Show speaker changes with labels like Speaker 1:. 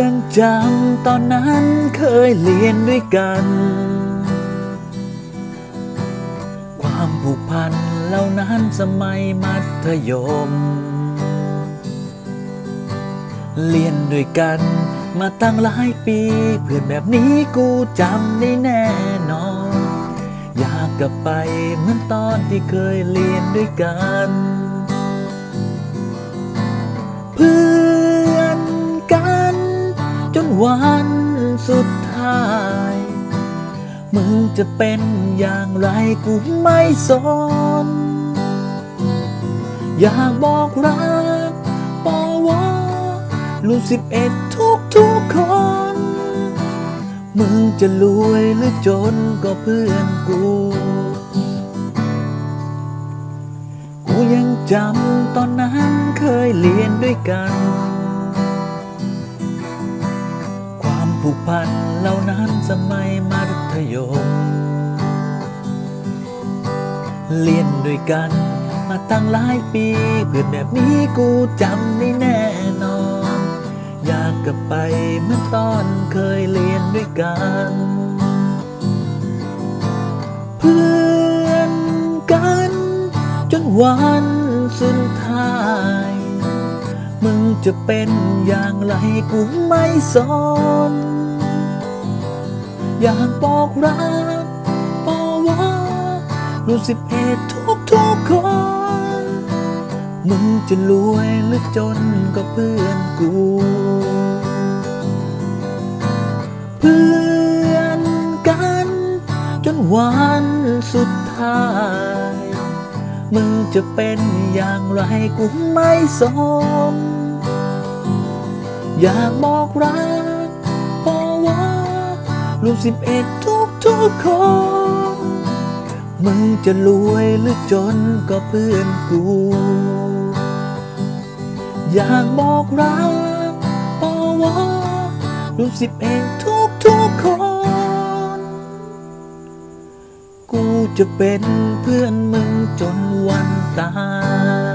Speaker 1: ยังจำตอนนั้นเคยเรียนด้วยกัน ความผูกพันเหล่านั้นสมัยมัธยม เรียนด้วยกันมาตั้งหลายปี เพื่อนแบบนี้กูจำได้แน่นอน อยากกลับไปเหมือนตอนที่เคยเรียนด้วยกัน วันสุดท้าย มึงจะเป็นอย่างไรกูไม่สน อยากบอกรักปอวอลูกสิบเอ็ดทุกทุกคน มึงจะรวยหรือจนก็เพื่อนกู กูยังจำตอนนั้นเคยเรียนด้วยกัน สมัยมัธยม เรียนด้วยกัน มาตั้งหลายปีเพื่อนแบบนี้กูจำได้แน่นอน อยากกลับไปเหมือนตอนเคยเรียนด้วยกัน เพื่อนกัน จนวันสุดท้ายมึงจะเป็นอย่างไรกูไม่สน อยากบอกรักปอว่ารู้สิบเอ็ดทุกทุกคน มึงจะรวยหรือจนก็เพื่อนกู เพื่อนกัน จนวันสุดท้าย มึงจะเป็นอย่างไรกูไม่สนอยากบอกรัก ลูกสิบเอ็ดทุกทุกๆคน มึงจะรวยหรือจนก็เพื่อนกู อยากบอกรักพอว่าลูกสิบเอ็ดทุกทุกๆคน กูจะเป็นเพื่อนมึงจนวันตาย